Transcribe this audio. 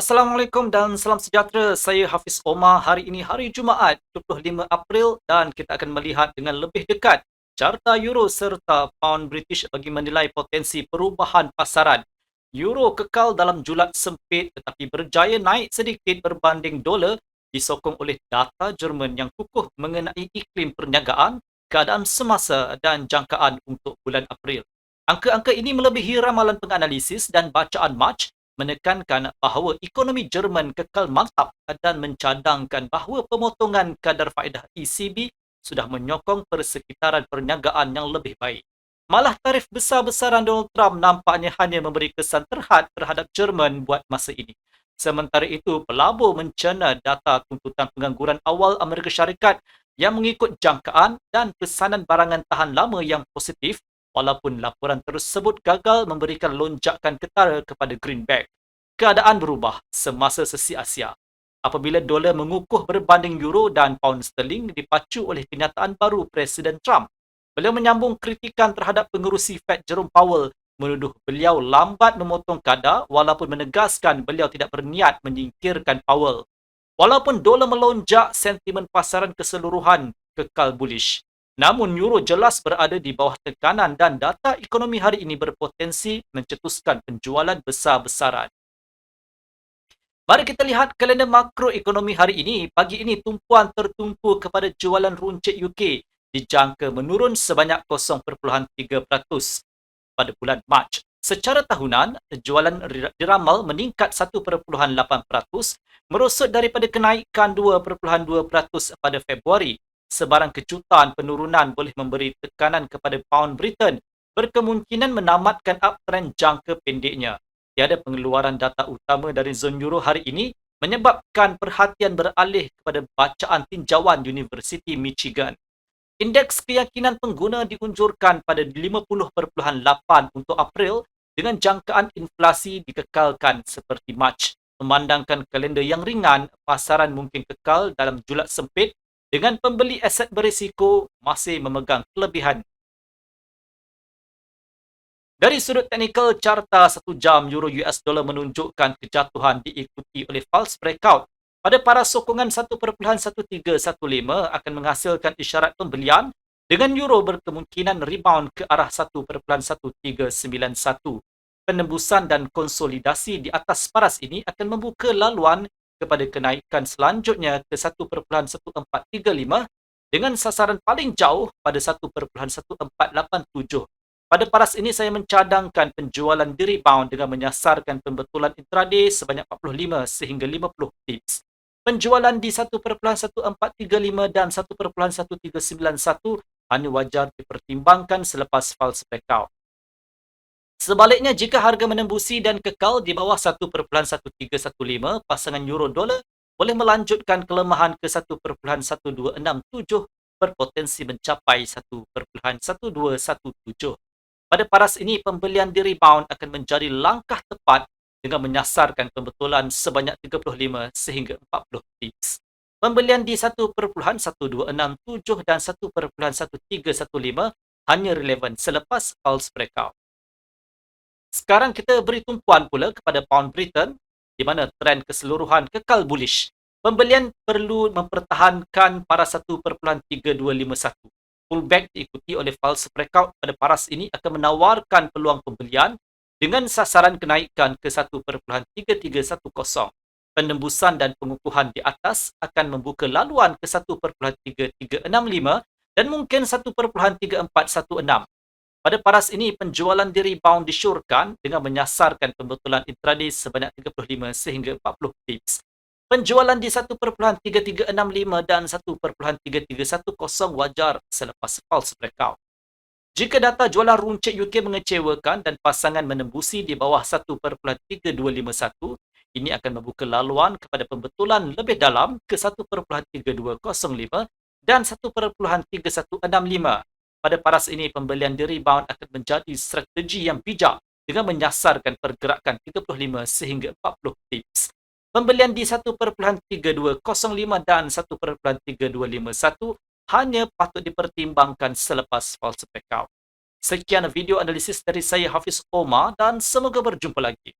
Assalamualaikum dan salam sejahtera. Saya Hafiz Omar. Hari ini hari Jumaat 25 April dan kita akan melihat dengan lebih dekat carta euro serta pound British bagi menilai potensi perubahan pasaran. Euro kekal dalam julat sempit tetapi berjaya naik sedikit berbanding dolar disokong oleh data Jerman yang kukuh mengenai iklim perniagaan, keadaan semasa dan jangkaan untuk bulan April. Angka-angka ini melebihi ramalan penganalisis dan bacaan March menekankan bahawa ekonomi Jerman kekal mantap dan mencadangkan bahawa pemotongan kadar faedah ECB sudah menyokong persekitaran perniagaan yang lebih baik. Malah tarif besar-besaran Donald Trump nampaknya hanya memberi kesan terhad terhadap Jerman buat masa ini. Sementara itu, pelabur mencerna data tuntutan pengangguran awal Amerika Syarikat yang mengikut jangkaan dan pesanan barangan tahan lama yang positif walaupun laporan tersebut gagal memberikan lonjakan ketara kepada greenback. Keadaan berubah semasa sesi Asia apabila dolar mengukuh berbanding euro dan pound sterling dipacu oleh kenyataan baru Presiden Trump. Beliau menyambung kritikan terhadap pengerusi Fed Jerome Powell menuduh beliau lambat memotong kadar walaupun menegaskan beliau tidak berniat menyingkirkan Powell. Walaupun dolar melonjak, sentimen pasaran keseluruhan kekal bullish. Namun euro jelas berada di bawah tekanan dan data ekonomi hari ini berpotensi mencetuskan penjualan besar-besaran. Mari kita lihat kalender makroekonomi hari ini. Pagi ini tumpuan tertumpu kepada jualan runcit UK dijangka menurun sebanyak 0.3% pada bulan Mac. Secara tahunan, jualan diramal meningkat 1.8%, merosot daripada kenaikan 2.2% pada Februari sebarang kejutan penurunan boleh memberi tekanan kepada pound Britain berkemungkinan menamatkan uptrend jangka pendeknya. Tiada pengeluaran data utama dari zon euro hari ini menyebabkan perhatian beralih kepada bacaan tinjauan University Michigan. Indeks keyakinan pengguna diunjurkan pada 50.8 untuk April dengan jangkaan inflasi dikekalkan seperti Mac. Memandangkan kalender yang ringan, pasaran mungkin kekal dalam julat sempit dengan pembeli aset berisiko masih memegang kelebihan. Dari sudut teknikal, carta satu jam Euro US Dollar menunjukkan kejatuhan diikuti oleh false breakout pada para sokongan 1.1315 akan menghasilkan isyarat pembelian dengan euro berkemungkinan rebound ke arah 1.1391. Penembusan dan konsolidasi di atas paras ini akan membuka laluan kepada kenaikan selanjutnya ke 1.1435 dengan sasaran paling jauh pada 1.1487. Pada paras ini saya mencadangkan penjualan di rebound dengan menyasarkan pembetulan intraday sebanyak 45 sehingga 50 tips. Penjualan di 1.1435 dan 1.1391 hanya wajar dipertimbangkan selepas false breakout. Sebaliknya, jika harga menembusi dan kekal di bawah 1.1315, pasangan euro dolar boleh melanjutkan kelemahan ke 1.1267 berpotensi mencapai 1.1217. Pada paras ini, pembelian di rebound akan menjadi langkah tepat dengan menyasarkan pembetulan sebanyak 35 sehingga 40 tips. Pembelian di 1.1267 dan 1.1315 hanya relevan selepas false breakout. Sekarang kita beri tumpuan pula kepada pound Britain di mana trend keseluruhan kekal bullish. Pembelian perlu mempertahankan para 1.3251. Pullback diikuti oleh false breakout pada paras ini akan menawarkan peluang pembelian dengan sasaran kenaikan ke 1.3310. Penembusan dan pengukuhan di atas akan membuka laluan ke 1.3365 dan mungkin 1.3416. Pada paras ini, penjualan di rebound disyorkan dengan menyasarkan pembetulan intraday sebanyak 35 sehingga 40 pips. Penjualan di 1.3365 dan 1.3310 wajar selepas false breakout. Jika data jualan runcit UK mengecewakan dan pasangan menembusi di bawah 1.3251, ini akan membuka laluan kepada pembetulan lebih dalam ke 1.3205 dan 1.3165 pada paras ini, pembelian di rebound akan menjadi strategi yang bijak dengan menyasarkan pergerakan 35 sehingga 40 tips. Pembelian di 1.3205 dan 1.3251 hanya patut dipertimbangkan selepas false breakout. Sekian video analisis dari saya Hafiz Omar dan semoga berjumpa lagi.